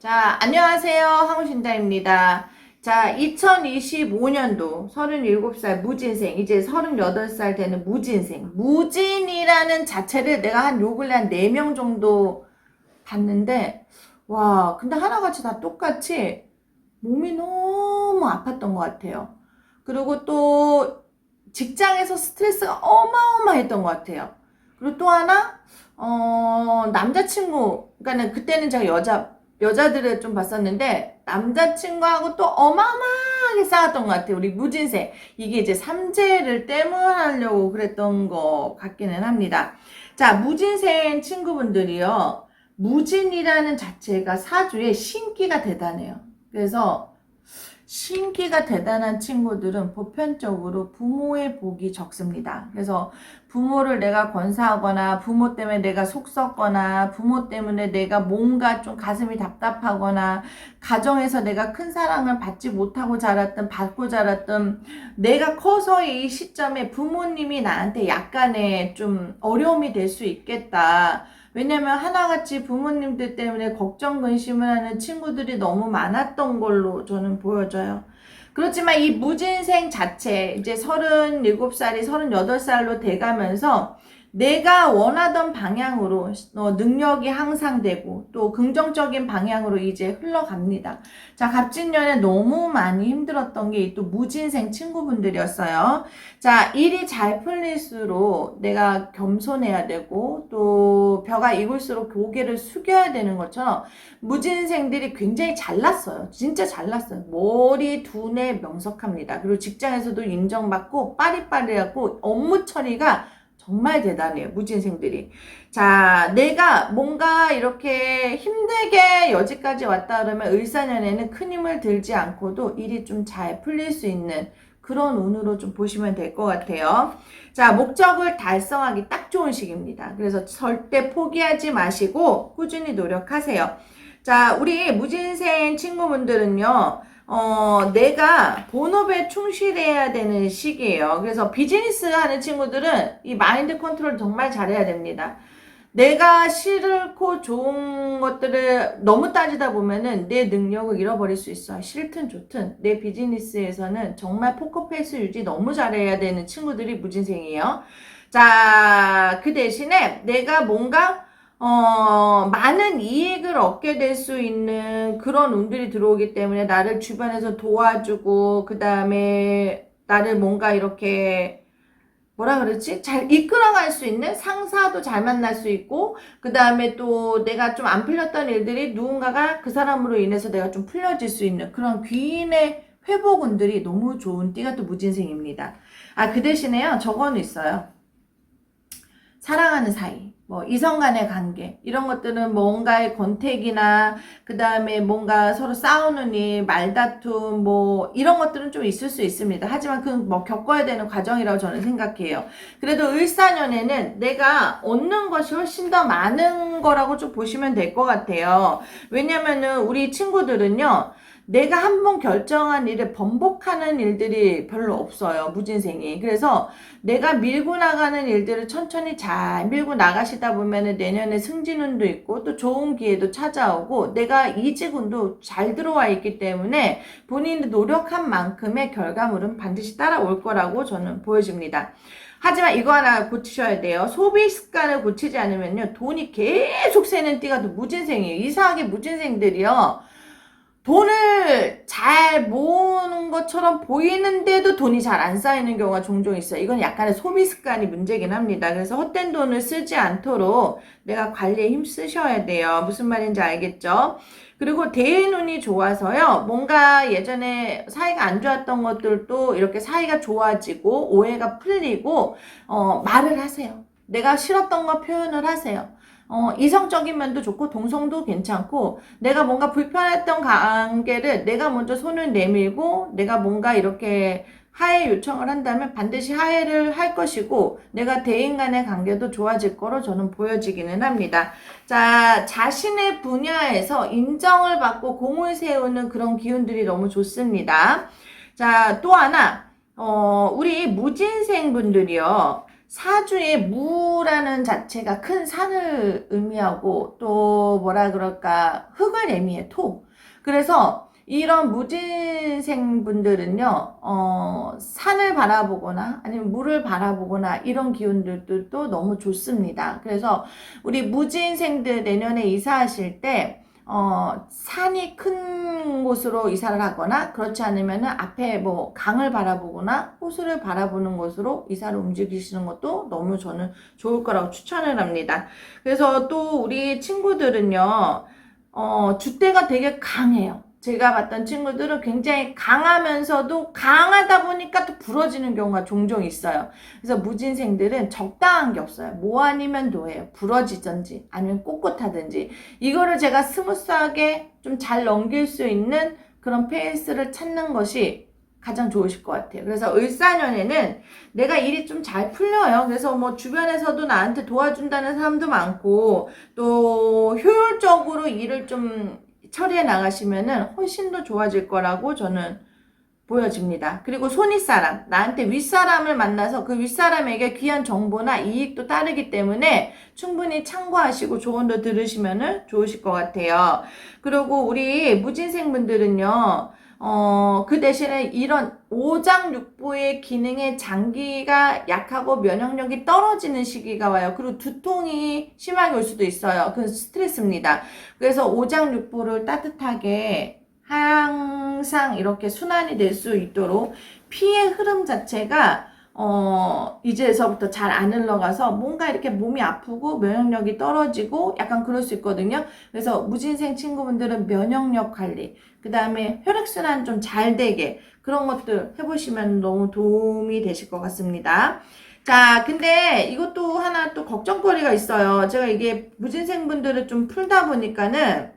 자, 안녕하세요. 황우신다입니다. 자, 2025년도 37살 무진생, 이제 38살 되는 무진생. 무진이라는 자체를 내가 한 요 근래 한 4명 정도 봤는데, 와, 근데 하나같이 다 똑같이 몸이 너무 아팠던 것 같아요. 그리고 또 직장에서 스트레스가 어마어마했던 것 같아요. 그리고 또 하나, 어, 남자친구, 그러니까는 그때는 제가 여자, 여자들을 좀 봤었는데, 남자친구하고 또 어마어마하게 싸웠던 것 같아요. 우리 무진생. 이게 이제 삼재를 때문하려고 그랬던 것 같기는 합니다. 자, 무진생 친구분들이요. 무진이라는 자체가 사주에 신기가 대단해요. 그래서 신기가 대단한 친구들은 보편적으로 부모의 복이 적습니다. 그래서 부모를 내가 권사하거나 부모 때문에 내가 속 썩거나 부모 때문에 내가 뭔가 좀 가슴이 답답하거나 가정에서 내가 큰 사랑을 받지 못하고 자랐던 받고 자랐던 내가 커서의 이 시점에 부모님이 나한테 약간의 좀 어려움이 될 수 있겠다. 왜냐면 하나같이 부모님들 때문에 걱정 근심을 하는 친구들이 너무 많았던 걸로 저는 보여져요. 그렇지만 이 무진생 자체 이제 37살이 38살로 돼가면서 내가 원하던 방향으로 어, 능력이 향상되고 또 긍정적인 방향으로 이제 흘러갑니다. 자, 갑진년에 너무 많이 힘들었던 게 또 무진생 친구분들이었어요. 자, 일이 잘 풀릴수록 내가 겸손해야 되고 또 벼가 익을수록 고개를 숙여야 되는 것처럼 무진생들이 굉장히 잘났어요. 진짜 잘났어요. 머리, 두뇌 명석합니다. 그리고 직장에서도 인정받고 빠리빠리하고 업무 처리가 정말 대단해요. 무진생들이. 자, 내가 뭔가 이렇게 힘들게 여기까지 왔다 그러면 을사년에는 큰 힘을 들지 않고도 일이 좀 잘 풀릴 수 있는 그런 운으로 좀 보시면 될 것 같아요. 자, 목적을 달성하기 딱 좋은 시기입니다. 그래서 절대 포기하지 마시고 꾸준히 노력하세요. 자, 우리 무진생 친구분들은요, 어, 내가 본업에 충실해야 되는 시기예요. 그래서 비즈니스 하는 친구들은 이 마인드 컨트롤 정말 잘해야 됩니다. 내가 싫고 좋은 것들을 너무 따지다 보면은 내 능력을 잃어버릴 수 있어. 싫든 좋든 내 비즈니스에서는 정말 포커페이스 유지 너무 잘해야 되는 친구들이 무진생이에요. 자, 그 대신에 내가 뭔가 어, 많은 이익을 얻게 될 수 있는 그런 운들이 들어오기 때문에 나를 주변에서 도와주고, 그 다음에 나를 뭔가 이렇게, 뭐라 그러지? 잘 이끌어갈 수 있는 상사도 잘 만날 수 있고, 그 다음에 또 내가 좀 안 풀렸던 일들이 누군가가 그 사람으로 인해서 내가 좀 풀려질 수 있는 그런 귀인의 회복 운들이 너무 좋은 띠가 또 무진생입니다. 아, 그 대신에요, 저거는 있어요. 사랑하는 사이. 뭐 이성 간의 관계 이런 것들은 뭔가의 권태기나 그 다음에 뭔가 서로 싸우는 일 말다툼 뭐 이런 것들은 좀 있을 수 있습니다 하지만 그뭐 겪어야 되는 과정이라고 저는 생각해요 그래도 을사년에는 내가 얻는 것이 훨씬 더 많은 거라고 좀 보시면 될 것 같아요 왜냐면은 우리 친구들은요 내가 한 번 결정한 일을 번복하는 일들이 별로 없어요. 무진생이. 그래서 내가 밀고 나가는 일들을 천천히 잘 밀고 나가시다 보면은 내년에 승진운도 있고 또 좋은 기회도 찾아오고 내가 이직운도 잘 들어와 있기 때문에 본인이 노력한 만큼의 결과물은 반드시 따라올 거라고 저는 보여집니다. 하지만 이거 하나 고치셔야 돼요. 소비 습관을 고치지 않으면요. 돈이 계속 새는 띠가 또 무진생이에요. 이상하게 무진생들이요. 돈을 잘 모으는 것처럼 보이는데도 돈이 잘 안 쌓이는 경우가 종종 있어요. 이건 약간의 소비 습관이 문제긴 합니다. 그래서 헛된 돈을 쓰지 않도록 내가 관리에 힘 쓰셔야 돼요. 무슨 말인지 알겠죠? 그리고 대인운이 좋아서요. 뭔가 예전에 사이가 안 좋았던 것들도 이렇게 사이가 좋아지고 오해가 풀리고 어, 말을 하세요. 내가 싫었던 거 표현을 하세요. 어, 이성적인 면도 좋고 동성도 괜찮고 내가 뭔가 불편했던 관계를 내가 먼저 손을 내밀고 내가 뭔가 이렇게 하해 요청을 한다면 반드시 하해를 할 것이고 내가 대인 간의 관계도 좋아질 거로 저는 보여지기는 합니다. 자, 자신의 분야에서 인정을 받고 공을 세우는 그런 기운들이 너무 좋습니다. 자, 또 하나 어, 우리 무진생 분들이요. 사주의 무라는 자체가 큰 산을 의미하고 또 뭐라 그럴까 흙을 의미해 토. 그래서 이런 무진생 분들은요, 어, 산을 바라보거나 아니면 물을 바라보거나 이런 기운들도 너무 좋습니다. 그래서 우리 무진생들 내년에 이사하실 때, 어, 산이 큰 곳으로 이사를 하거나 그렇지 않으면은 앞에 뭐 강을 바라보거나 호수를 바라보는 곳으로 이사를 움직이시는 것도 너무 저는 좋을 거라고 추천을 합니다. 그래서 또 우리 친구들은요, 어, 주대가 되게 강해요. 제가 봤던 친구들은 굉장히 강하면서도 강하다 보니까 또 부러지는 경우가 종종 있어요. 그래서 무진생들은 적당한 게 없어요. 뭐 아니면 도예요. 부러지든지 아니면 꼿꼿하든지 이거를 제가 스무스하게 좀 잘 넘길 수 있는 그런 페이스를 찾는 것이 가장 좋으실 것 같아요. 그래서 을사년에는 내가 일이 좀 잘 풀려요. 그래서 뭐 주변에서도 나한테 도와준다는 사람도 많고 또 효율적으로 일을 좀 처리해 나가시면은 훨씬 더 좋아질 거라고 저는 보여집니다. 그리고 손윗사람, 나한테 윗사람을 만나서 그 윗사람에게 귀한 정보나 이익도 따르기 때문에 충분히 참고하시고 조언도 들으시면은 좋으실 것 같아요. 그리고 우리 무진생 분들은요, 어, 그 대신에 이런 오장육부의 기능의 장기가 약하고 면역력이 떨어지는 시기가 와요. 그리고 두통이 심하게 올 수도 있어요. 그 스트레스입니다. 그래서 오장육부를 따뜻하게 항상 이렇게 순환이 될 수 있도록 피의 흐름 자체가 어, 이제서부터 잘 안 흘러가서 뭔가 이렇게 몸이 아프고 면역력이 떨어지고 약간 그럴 수 있거든요. 그래서 무진생 친구분들은 면역력 관리, 그 다음에 혈액순환 좀 잘 되게 그런 것들 해보시면 너무 도움이 되실 것 같습니다. 자, 근데 이것도 하나 또 걱정거리가 있어요. 제가 이게 무진생 분들을 좀 풀다 보니까는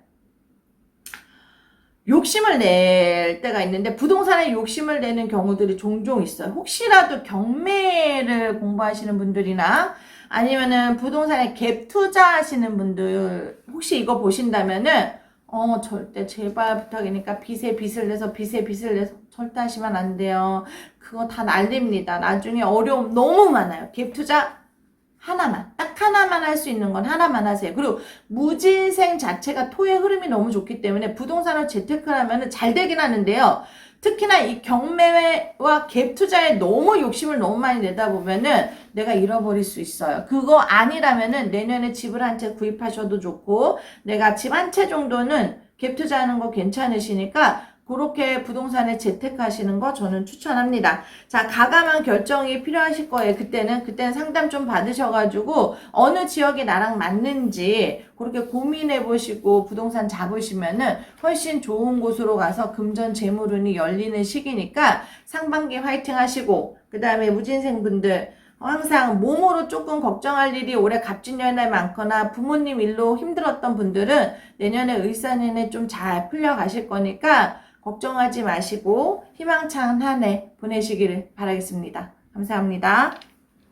욕심을 낼 때가 있는데 부동산에 욕심을 내는 경우들이 종종 있어요. 혹시라도 경매를 공부하시는 분들이나 아니면은 부동산에 갭 투자하시는 분들 혹시 이거 보신다면은 어 절대 제발 부탁이니까 빚에 빚을 내서 빚에 빚을 내서 절대 하시면 안 돼요. 그거 다 날립니다. 나중에 어려움 너무 많아요. 갭 투자 하나만 딱 하나만 할 수 있는 건 하나만 하세요. 그리고 무진생 자체가 토의 흐름이 너무 좋기 때문에 부동산을 재테크를 하면 잘 되긴 하는데요. 특히나 이 경매와 갭 투자에 너무 욕심을 너무 많이 내다 보면은 내가 잃어버릴 수 있어요. 그거 아니라면은 내년에 집을 한 채 구입하셔도 좋고 내가 집 한 채 정도는 갭 투자하는 거 괜찮으시니까 그렇게 부동산에 재테크하시는 거 저는 추천합니다. 자, 가감한 결정이 필요하실 거예요. 그때는 그때는 상담 좀 받으셔가지고 어느 지역이 나랑 맞는지 그렇게 고민해 보시고 부동산 잡으시면은 훨씬 좋은 곳으로 가서 금전 재물운이 열리는 시기니까 상반기 화이팅 하시고 그 다음에 무진생 분들 항상 몸으로 조금 걱정할 일이 올해 갑진년에 많거나 부모님 일로 힘들었던 분들은 내년에 의사년에 좀 잘 풀려가실 거니까 걱정하지 마시고 희망찬 한 해 보내시기를 바라겠습니다. 감사합니다.